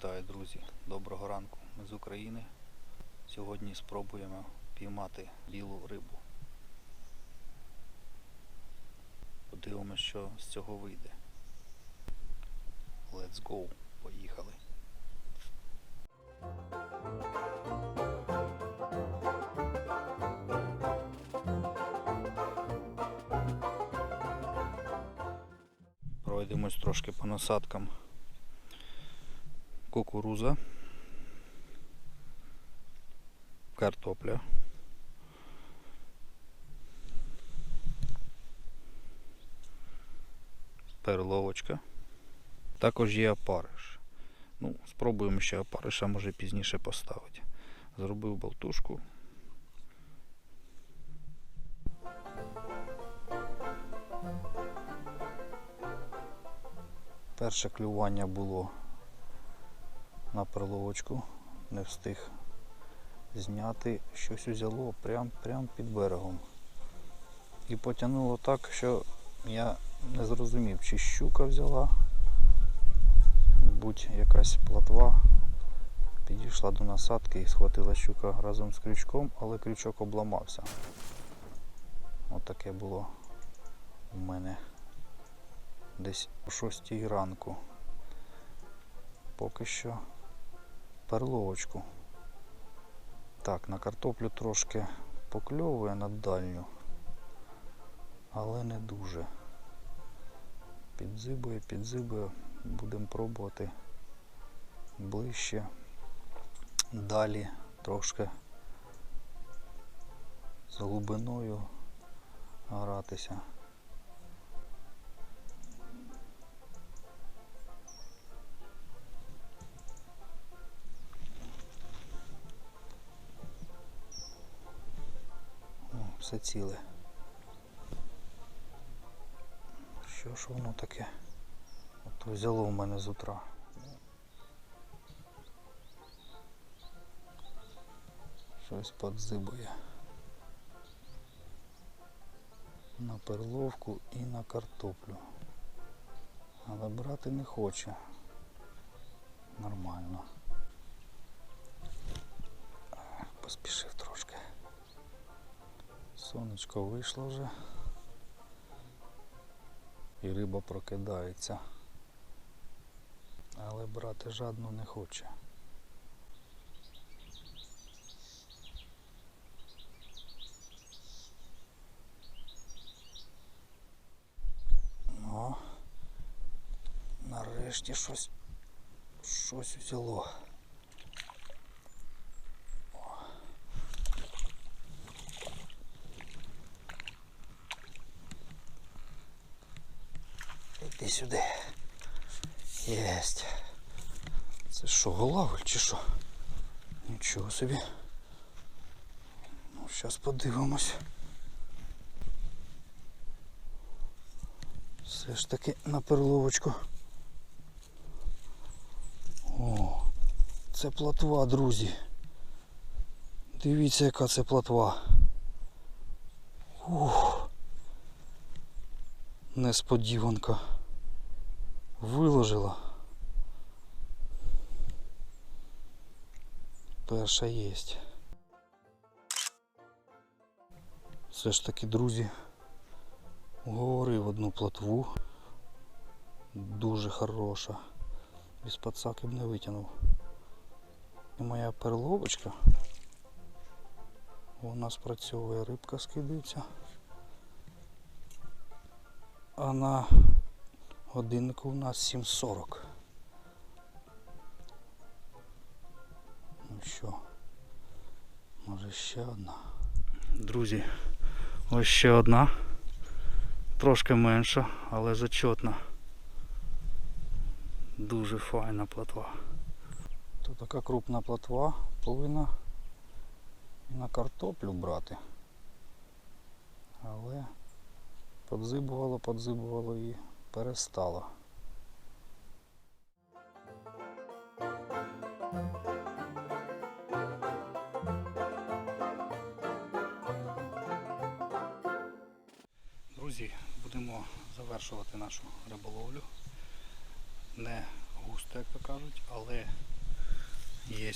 Вітаю, друзі! Доброго ранку. Ми з України. Сьогодні спробуємо піймати білу рибу. Подивимося, що з цього вийде. Let's go. Поїхали. Пройдемось трошки по насадкам. Кукуруза. Картопля. Перловочка. Також є опариш. Ну, спробуємо ще опариша, може пізніше поставити. Зробив болтушку. Перше клювання було на перловочку, не встиг зняти, щось узяло прям, прям під берегом. І потягнуло так, що я не зрозумів, чи щука взяла, будь якась платва. Підійшла до насадки і схватила щука разом з крючком, але крючок обламався. Отаке було у мене десь о 6 ранку. Поки що перловочку. Так, на картоплю трошки покльовує на дальню, але не дуже. Підзибує, підзибує, будемо пробувати ближче. Далі трошки з глибиною гратися. Все ціле. Що ж воно таке? От взяло в мене з утра. Щось подзибує. На перловку і на картоплю. Але брати не хоче. Нормально. Поспішив. Сонечко вийшло вже. І риба прокидається. Але брати жадно не хоче. О, нарешті щось щось взяло. Іди сюди. Єсть. Це що, голавль чи що? Нічого собі. Ну, зараз подивимось. Все ж таки на перловочку. О, це платва, друзі. Дивіться, яка це платва. Ух. Несподіванка. Виложила. Перша єсть. Все ж таки, друзі, уговорив одну платву. Дуже хороша. Без пацаки б не витягнув. І моя перловочка. Вона спрацьовує, рибка скидається. А годиннику у нас 7.40. Ну що, може ще одна. Друзі, ось ще одна. Трошки менша, але зачетна. Дуже файна платва. Тут така крупна платва повинна і на картоплю брати. Але подзибувало, подзибувало і перестало. Друзі, будемо завершувати нашу риболовлю. Не густо, як то кажуть, але є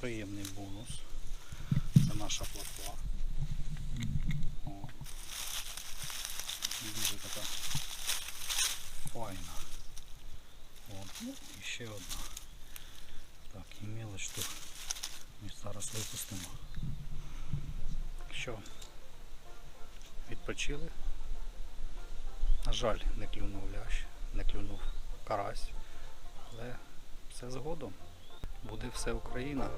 приємний бонус. Це наша плотва. О. Дуже така файна. От. Ну, і ще одна. Так, і мелоч тут. Ми зараз випустимо. Що? Відпочили? На жаль, не клюнув лящ, не клюнув карась. Але все згодом. Буде все Україна.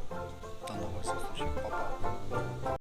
Та нових зустрічей, Па-па.